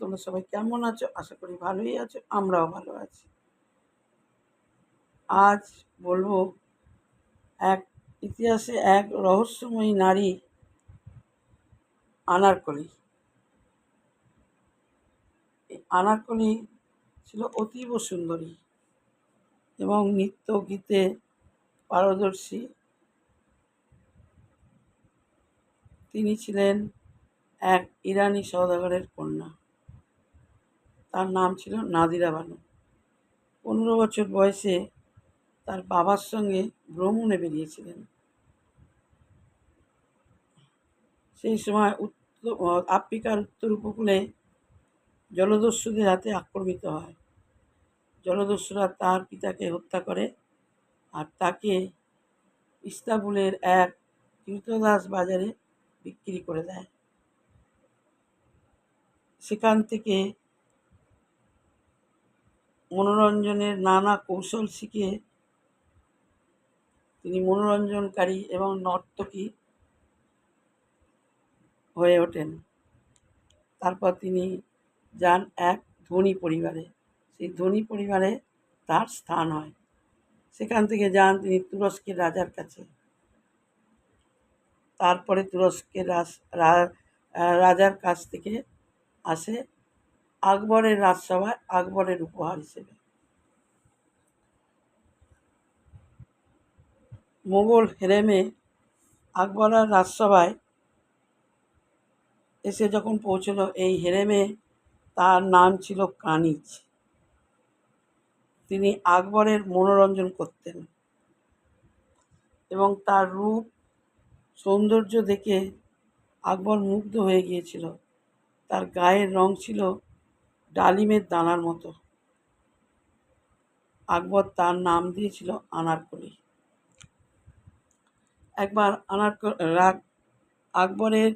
তোমরা সবাই কেমন আছো? আশা করি ভালোই আছো, আমরাও ভালো আছি। আজ বলব, এক ইতিহাসে এক রহস্যময়ী নারী আনারকলি। আনারকলি ছিল অতীব সুন্দরী এবং নৃত্য গীতে পারদর্শী। তিনি ছিলেন এক ইরানি সওদাগরের কন্যা। তার নাম ছিল নাদিরা বানু। পনেরো বছর বয়সে তার বাবার সঙ্গে ভ্রমণে বেরিয়েছিলেন। সেই সময় উত্তর আফ্রিকার উত্তর উপকূলে জলদস্যুদের হাতে আক্রমিত হয়। জলদস্যুরা তার পিতাকে হত্যা করে আর তাকে ইস্তাবুলের এক কীর্তদাস বাজারে বিক্রি করে দেয়। সেখান থেকে মনোরঞ্জনের নানা কৌশল শিখে তিনি মনোরঞ্জনকারী এবং নর্তকী হয়ে ওঠেন। তারপর তিনি যান এক ধনী পরিবারে। সেই ধনী পরিবারে তার স্থান হয়। সেখান থেকে যান তিনি তুরস্কের রাজার কাছে। তারপরে তুরস্কের রাজার কাছ থেকে আসে আকবরের রাজসভায় আকবরের উপহার হিসেবে। মোগল হেরেমে আকবরের রাজসভায় এসে যখন পৌঁছলো, এই হেরেমে তার নাম ছিল কানিজ। তিনি আকবরের মনোরঞ্জন করতেন এবং তার রূপ, সৌন্দর্য দেখে আকবর মুগ্ধ হয়ে গিয়েছিল। তার গায়ের রং ছিল ডালিমের দানার মতো। আকবর তার নাম দিয়েছিল আনারকলি। একবার আনার রাগ, আকবরের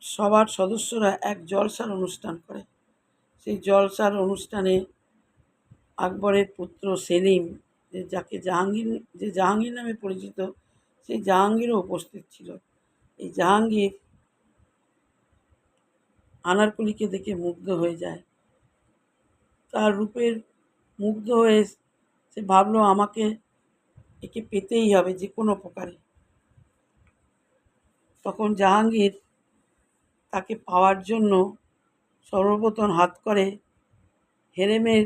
সবার সদস্যরা এক জলসার অনুষ্ঠান করে। সেই জলসার অনুষ্ঠানে আকবরের পুত্র সেলিম, যে যাকে জাহাঙ্গীর, যে জাহাঙ্গীর নামে পরিচিত, সেই জাহাঙ্গীরও উপস্থিত ছিল। এই জাহাঙ্গীর আনারকলিকে দেখে মুগ্ধ হয়ে যায়। তার রূপের মুগ্ধ হয়ে সে ভাবলো, আমাকে একে পেতেই হবে যে কোনো প্রকারে তখন জাহাঙ্গীর তাকে পাওয়ার জন্য সর্বপ্রথম হাত করে হেরেমের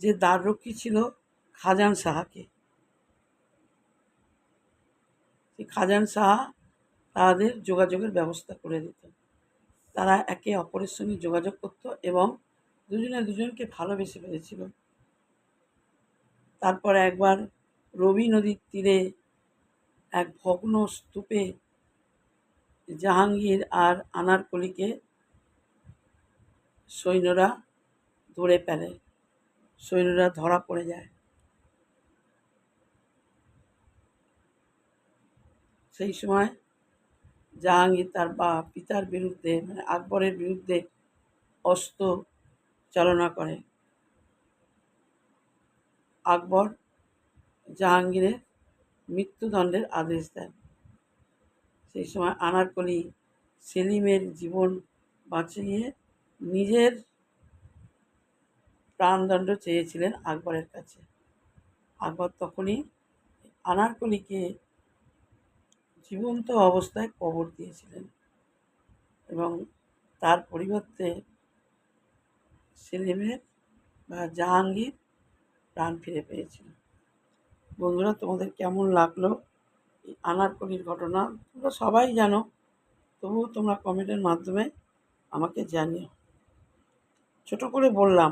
যে দ্বাররক্ষী ছিল খাজান সাহাকে। খাজান সাহা তাদের যোগাযোগের ব্যবস্থা করে দিত তারা একে অপরের সঙ্গে যোগাযোগ করত এবং দুজনে দুজনকে ভালোবেসে ফেলেছিল। তারপর একবার রবি নদীর তীরে এক ভগ্ন স্তূপে জাহাঙ্গীর আর আনারকলিকে সৈন্যরা ধরে ফেলে। সৈন্যরা ধরা পড়ে যায়। সেই সময় জাহাঙ্গীর তার বা পিতার বিরুদ্ধে মানে আকবরের বিরুদ্ধে অস্ত্র চালনা করে। আকবর জাহাঙ্গীরের মৃত্যুদণ্ডের আদেশ দেন। সেই সময় আনারকলি সেলিমের জীবন বাঁচিয়ে নিজের প্রাণদণ্ড চেয়েছিলেন আকবরের কাছে। আকবর তখনই আনারকলিকে জীবন্ত অবস্থায় কবর দিয়েছিলেন এবং তার পরিবর্তে সেলিমের বা জাহাঙ্গীর প্রাণ ফিরে পেয়েছিল। বন্ধুরা, তোমাদের কেমন লাগল আনারকলির ঘটনা? তোমরা সবাই জানো, তবুও তোমরা কমেন্টের মাধ্যমে আমাকে জানিও। ছোট করে বললাম